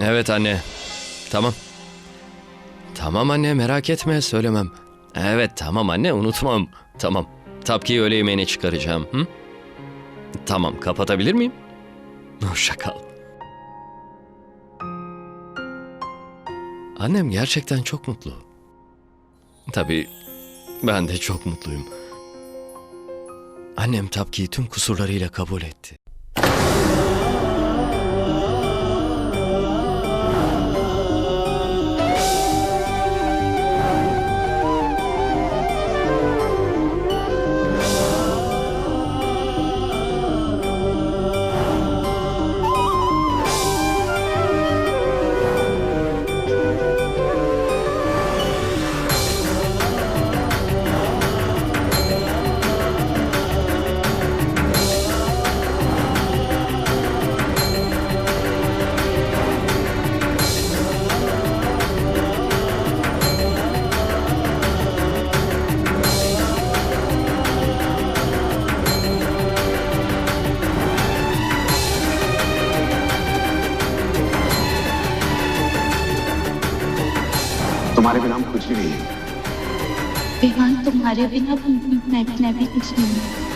Evet anne. Tamam. Tamam anne merak etme söylemem. Evet tamam anne unutmam. Tamam. Tapkiyi öğle yemeğine çıkaracağım. Hı? Tamam kapatabilir miyim? Hoşça. Annem gerçekten çok mutlu. Tabii ben de çok mutluyum. Annem Tapki'yi tüm kusurlarıyla kabul etti. तुम्हारे बिना कुछ भी नहीं है। तुम्हारे बिना मैं भी कुछ नहीं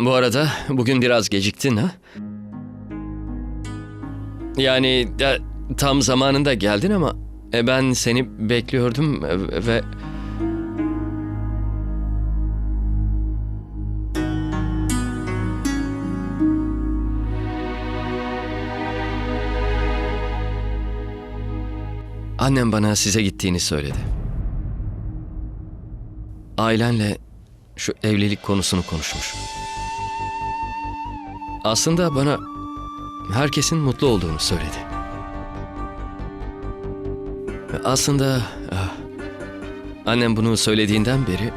Bu arada bugün biraz geciktin ha? Yani ya, tam zamanında geldin ama e, ben seni bekliyordum e, ve... Annem bana size gittiğini söyledi. Ailenle şu evlilik konusunu konuşmuş. Aslında bana herkesin mutlu olduğunu söyledi. Aslında ah, annem bunu söylediğinden beri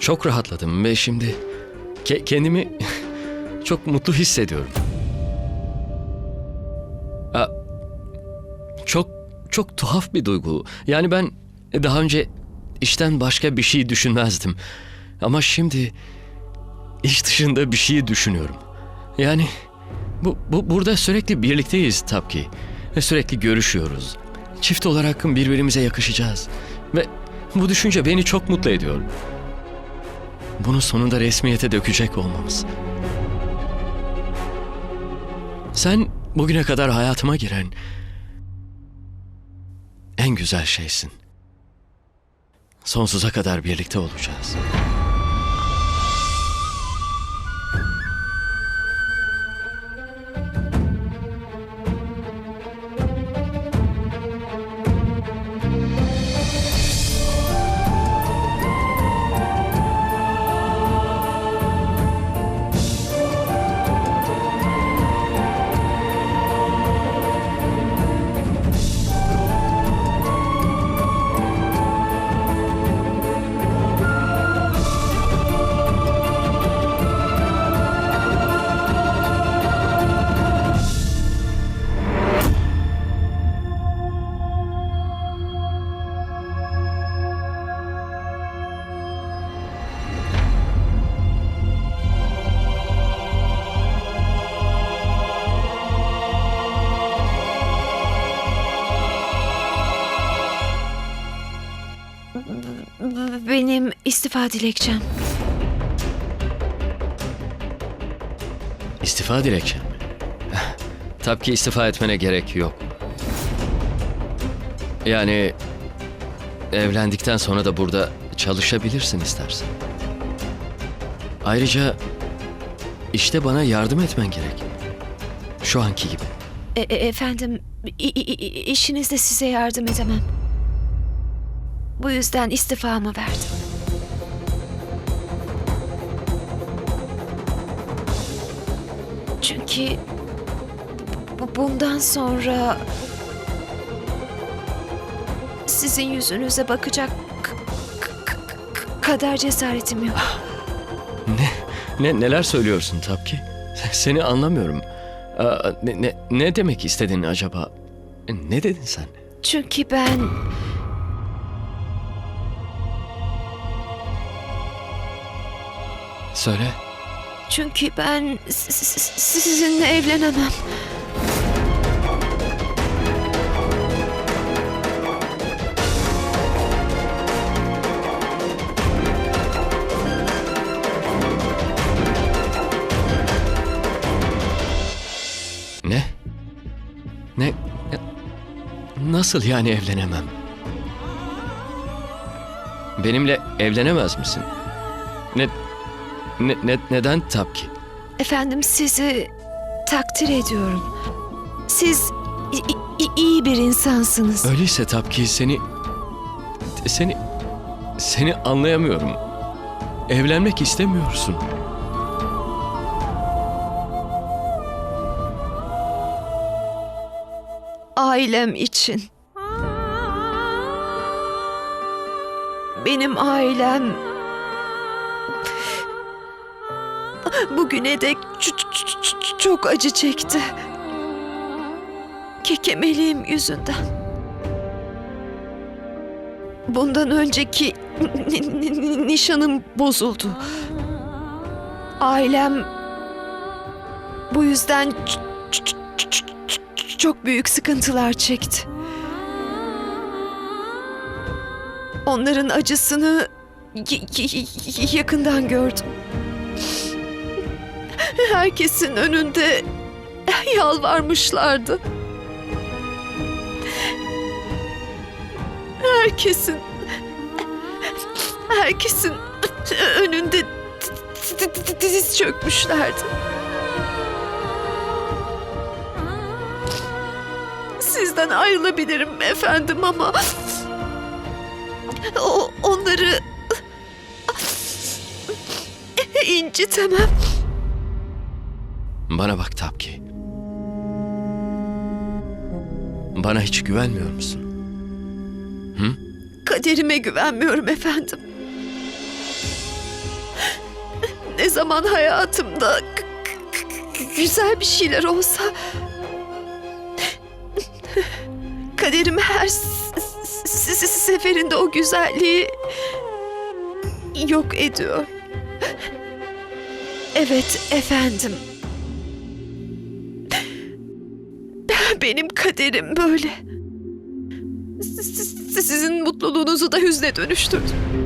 çok rahatladım ve şimdi ke- kendimi çok mutlu hissediyorum. Çok çok tuhaf bir duygu. Yani ben daha önce işten başka bir şey düşünmezdim. Ama şimdi iş dışında bir şey düşünüyorum. Yani bu, bu burada sürekli birlikteyiz tabii. Ve sürekli görüşüyoruz. Çift olarak birbirimize yakışacağız. Ve bu düşünce beni çok mutlu ediyor. Bunu sonunda resmiyete dökecek olmamız. Sen bugüne kadar hayatıma giren en güzel şeysin. Sonsuza kadar birlikte olacağız. Benim istifa dilekçem. İstifa dilekçen mi? Tabii ki istifa etmene gerek yok. Yani evlendikten sonra da burada çalışabilirsin istersen. Ayrıca işte bana yardım etmen gerek. Şu anki gibi. E- e- efendim, işinizde size yardım edemem. Bu yüzden istifamı verdim. Çünkü bu- bundan sonra sizin yüzünüze bakacak k- k- k- k- kadar cesaretim yok. Ne ne neler söylüyorsun Tapki? Seni anlamıyorum. Aa, ne, ne ne demek istedin acaba? Ne dedin sen? Çünkü ben Söyle. çünkü ben sizinle evlenemem. Ne? Ne? ne- Nasıl yani evlenemem? Benimle evlenemez misin? Ne ne, ne neden Tapki? Efendim sizi takdir ediyorum. Siz iyi bir insansınız. Öyleyse Tapki seni seni seni anlayamıyorum. Evlenmek istemiyorsun. Ailem için. Benim ailem bugüne dek çok acı çekti. Kekemeliğim yüzünden. Bundan önceki ni- ni- ni- nişanım bozuldu. Ailem bu yüzden çok büyük sıkıntılar çekti. Onların acısını yakından gördüm. Herkesin önünde yalvarmışlardı. Herkesin herkesin önünde diz çökmüşlerdi. Sizden ayrılabilirim efendim ama o, onları incitemem. Bana bak Tapki. Bana hiç güvenmiyor musun? Kaderime güvenmiyorum efendim. Ne zaman hayatımda güzel bir şeyler olsa kaderim her seferinde o güzelliği yok ediyor. Evet efendim. Benim kaderim böyle. Sizin mutluluğunuzu da hüzne dönüştürdüm.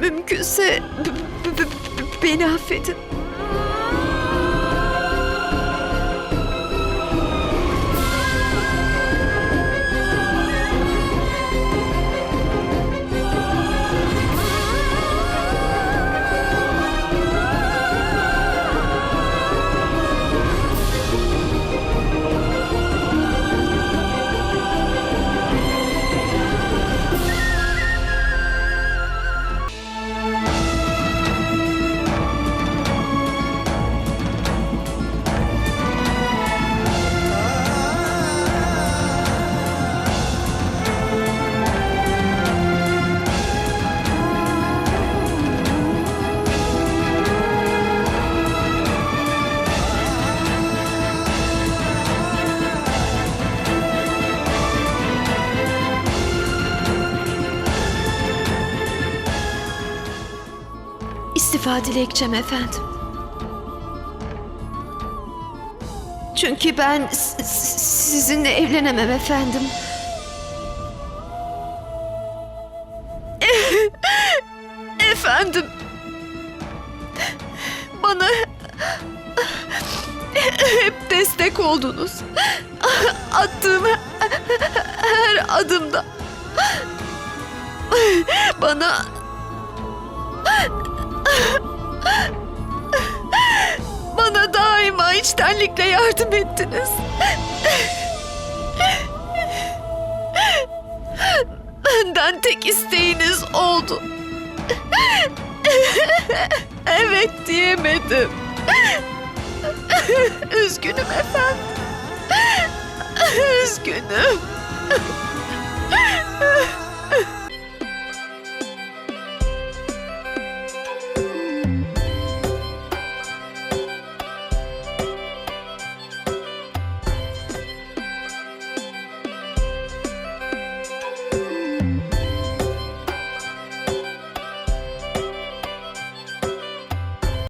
Mümkünse beni affedin. İstifa dilekçem efendim. Çünkü ben sizinle evlenemem efendim. efendim. Bana hep destek oldunuz. Attığım her adımda bana bana daima içtenlikle yardım ettiniz. Benden tek isteğiniz oldu. evet diyemedim. Üzgünüm efendim. Üzgünüm.